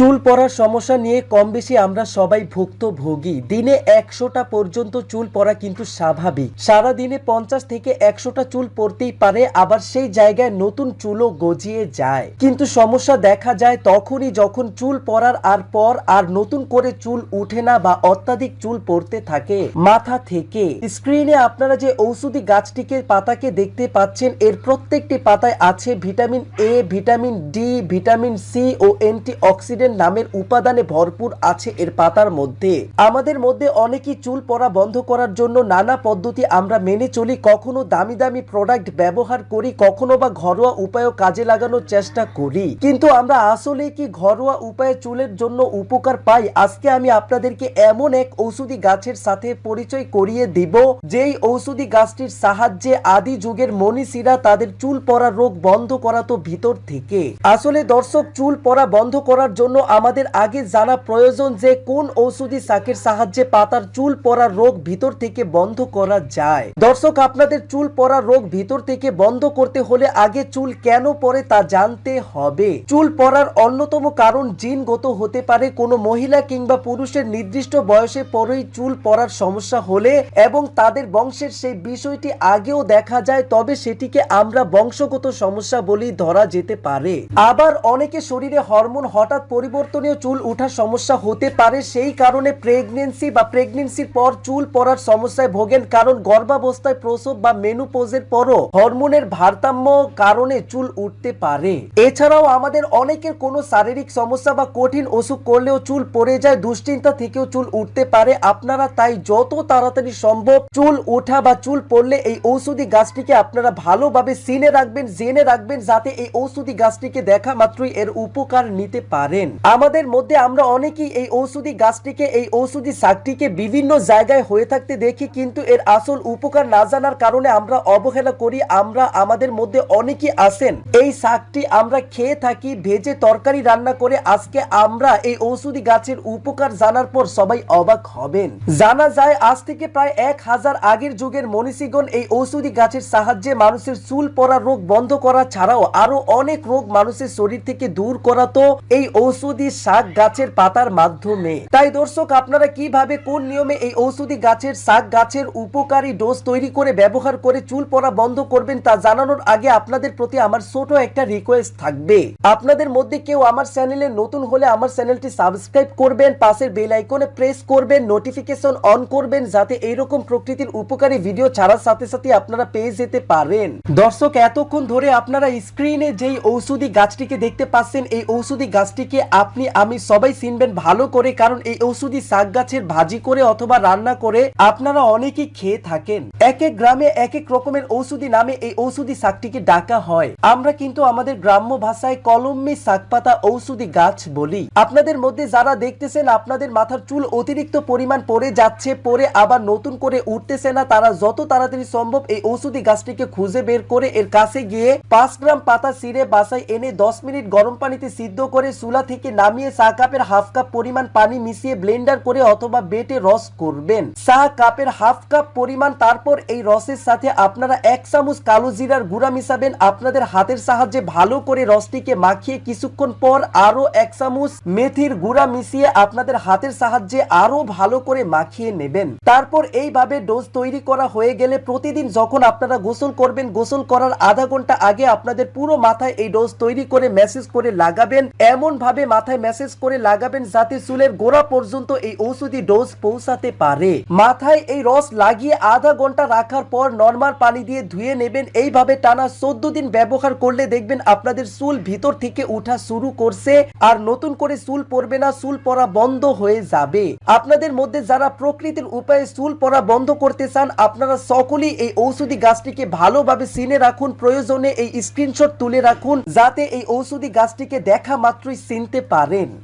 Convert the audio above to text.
চুল পড়ার সমস্যা নিয়ে কম বেশি আমরা সবাই ভুক্তভোগী। দিনে একশোটা পর্যন্ত চুল পড়া কিন্তু স্বাভাবিক। সারা দিনে পঞ্চাশ থেকে একশোটা চুল পড়তেই পারে, আবার সেই জায়গায় নতুন চুলও গজিয়ে যায়। কিন্তু সমস্যা দেখা যায় তখনই যখন চুল পড়ার আর পর আর নতুন করে চুল উঠে না বা অত্যাধিক চুল পড়তে থাকে। মাথা থেকে। স্ক্রিনে আপনারা যে ঔষধি গাছটিকে, পাতাকে দেখতে পাচ্ছেন, এর প্রত্যেকটি পাতায় আছে vitamin A vitamin D vitamin C O antioxidant নামের উপাদানে ভরপুর আছে এর পাতার মধ্যে। আমাদের মধ্যে অনেকেই চুল পড়া বন্ধ করার জন্য নানা পদ্ধতি আমরা মেনে চলি, কখনো দামি দামি প্রোডাক্ট ব্যবহার করি, কখনো বা ঘরোয়া উপায়ও কাজে লাগানোর চেষ্টা করি। কিন্তু আমরা আসলে কি ঘরোয়া উপায়ে চুলের জন্য উপকার পাই? আজকে আমি আপনাদেরকে এমন এক ঔষধি গাছের সাথে পরিচয় করিয়ে দিব, যেই ঔষধি গাছটির সাহায্যে আদি যুগের মনীষীরা তাদের চুল পড়া রোগ বন্ধ করাতো ভিতর থেকে। আসলে দর্শক, চুল পড়া বন্ধ করার জন্য আমাদের আগে জানা প্রয়োজন যে কোন ঔষধি শাকের সাহায্যে পাতার চুল পড়ার রোগ ভিতর থেকে বন্ধ করা যায়। দর্শক, আপনাদের চুল পড়ার রোগ ভিতর থেকে বন্ধ করতে হলে আগে চুল কেন পড়ে তা জানতে হবে। চুল পড়ার অন্যতম কারণ জিনগত হতে পারে। কোনো মহিলা কিংবা পুরুষের নির্দিষ্ট বয়সে পরেই চুল পড়ার সমস্যা হলে এবং তাদের বংশের সেই বিষয়টি আগেও দেখা যায়, তবে সেটিকে আমরা বংশগত সমস্যা বলেই ধরা যেতে পারে। আবার অনেকে শরীরে হরমোন হঠাৎ পরিবর্তনীয় চুল ওঠার সমস্যা হতে পারে, সেই কারণে প্রেগনেন্সি বা প্রেগনেন্সির পর চুল পড়ার সমস্যায় ভোগেন, কারণ গর্ভাবস্থায় প্রসব বা মেনুপোজের পরও হরমোনের ভারসাম্য কারণে চুল উঠতে পারে। এছাড়াও আমাদের অনেকের কোনো শারীরিক সমস্যা বা কঠিন অসুখ করলেও চুল পড়ে যায়, দুশ্চিন্তা থেকেও চুল উঠতে পারে। আপনারা তাই যত তাড়াতাড়ি সম্ভব চুল ওঠা বা চুল পড়লে এই ঔষধি গাছটিকে আপনারা ভালোভাবে সিনে রাখবেন, জেনে রাখবেন, যাতে এই ঔষধি গাছটিকে দেখা মাত্রই এর উপকার নিতে পারেন। আমাদের মধ্যে আমরা অনেকেই এই ঔষধি গাছটিকে, এই ঔষধি শাকটিকে বিভিন্ন জায়গায় হয়ে থাকতে দেখি, কিন্তু এর আসল উপকার না জানার কারণে আমরা অবহেলা করি, আমরা আমাদের মধ্যে অনেকেই আছেন। এই শাকটি আমরা খেয়ে থাকি, ভেজে তরকারি রান্না করে, আজকে আমরা এই ঔষধি গাছের উপকার জানার পর সবাই অবাক হবেন। জানা যায়, আজ থেকে প্রায় এক হাজার আগের যুগের মনীষীগণ এই ঔষধি গাছের সাহায্যে মানুষের চুল পড়া রোগ বন্ধ করা ছাড়াও আরও অনেক রোগ মানুষের শরীর থেকে দূর করাতো এই ঔষধি শাক গাছের পাতার মাধ্যমে। তাই দর্শক, আপনারা কীভাবে, কোন নিয়মে এই ঔষধি গাছের শাক গাছের উপকারী ডোজ তৈরি করে ব্যবহার করে চুল পড়া বন্ধ করবেন তা জানানোর আগে আপনাদের প্রতি আমার ছোট একটা রিকোয়েস্ট থাকবে। আপনাদের মধ্যে কেউ আমার চ্যানেলে নতুন হলে আমার চ্যানেলটি সাবস্ক্রাইব করবেন, পাশের বেল আইকনে প্রেস করবেন নোটিফিকেশন অন করবেন, যাতে এইরকম প্রকৃতির উপকারী ভিডিও ছাড়ার সাথে সাথে আপনারা পেয়ে যেতে পারেন। দর্শক, এতক্ষণ ধরে আপনারা স্ক্রিনে যেই ঔষধি গাছটিকে দেখতে পাচ্ছেন, এই ঔষধি গাছটিকে আপনি, আমি সবাই চিনবেন ভালো করে, কারণ এই ঔষধি শাক গাছের ভাজি করে অথবা রান্না করে আপনারা অনেকেই খেয়ে থাকেন। এক এক গ্রামে এক এক রকমের ঔষধি নামে এই ঔষধি শাকটিকে ডাকা হয়। আমরা কিন্তু আমাদের গ্রাম্য ভাষায় কলম্বি শাকপাতা ঔষধি গাছ বলি। আপনাদের মধ্যে যারা দেখতেছেন, আপনাদের মাথার চুল অতিরিক্ত পরিমাণ পড়ে যাচ্ছে পরে আবার নতুন করে উঠতেছে না, তারা যত তাড়াতাড়ি সম্ভব এই ঔষধি গাছটিকে খুঁজে বের করে এর কাছে গিয়ে পাঁচ গ্রাম পাতা সিরে বাসায় এনে দশ মিনিট গরম পানিতে সিদ্ধ করে চুলা থেকে নামিয়ে চা কাপের হাফ কাপ পরিমাণ পানি মিশিয়ে ব্লেন্ডার করে অথবা বেটে রস করবেন। চা কাপের হাফ কাপ পরিমাণ তারপর এই রসের সাথে আপনারা এক চামচ কালো জিরার গুঁড়া মিশাবেন। আপনাদের হাতের সাহায্যে ভালো করে রসটিকে মাখিয়ে কিছুক্ষণ পর আরও এক চামচ মেথির গুঁড়া মিশিয়ে আপনাদের হাতের সাহায্যে আরও ভালো করে মাখিয়ে নেবেন। তারপর এইভাবে ডোজ তৈরি করা হয়ে গেলে প্রতিদিন যখন আপনারা গোসল করবেন, গোসল করার আধা ঘণ্টা আগে আপনাদের পুরো মাথায় এই ডোজ তৈরি করে মেসেজ করে লাগাবেন। এমন ভাবে মাথায় মেসেজ করে লাগাবেন যাতে চুলের গোড়া পর্যন্ত এই ঔষধি ডোজ পৌঁছাতে পারে। মাথায় এই রস লাগিয়ে আধা ঘণ্টা রাখার পর নর্মাল পানি দিয়ে ধুয়ে নেবেন। এইভাবে টানা চোদ্দ দিন ব্যবহার করলে দেখবেন আপনাদের চুল ভিতর থেকে উঠা শুরু করছে। আর নতুন করে চুল পড়বে না, চুল পড়া বন্ধ হয়ে যাবে। আপনাদের মধ্যে যারা প্রকৃতির উপায়ে চুল পড়া বন্ধ করতে চান, আপনারা সকলেই এই ঔষধি গাছটিকে ভালোভাবে চিনে রাখুন। প্রয়োজনে এই স্ক্রিনশট তুলে রাখুন, যাতে এই ঔষধি গাছটিকে দেখা মাত্রই চিনতে পারেন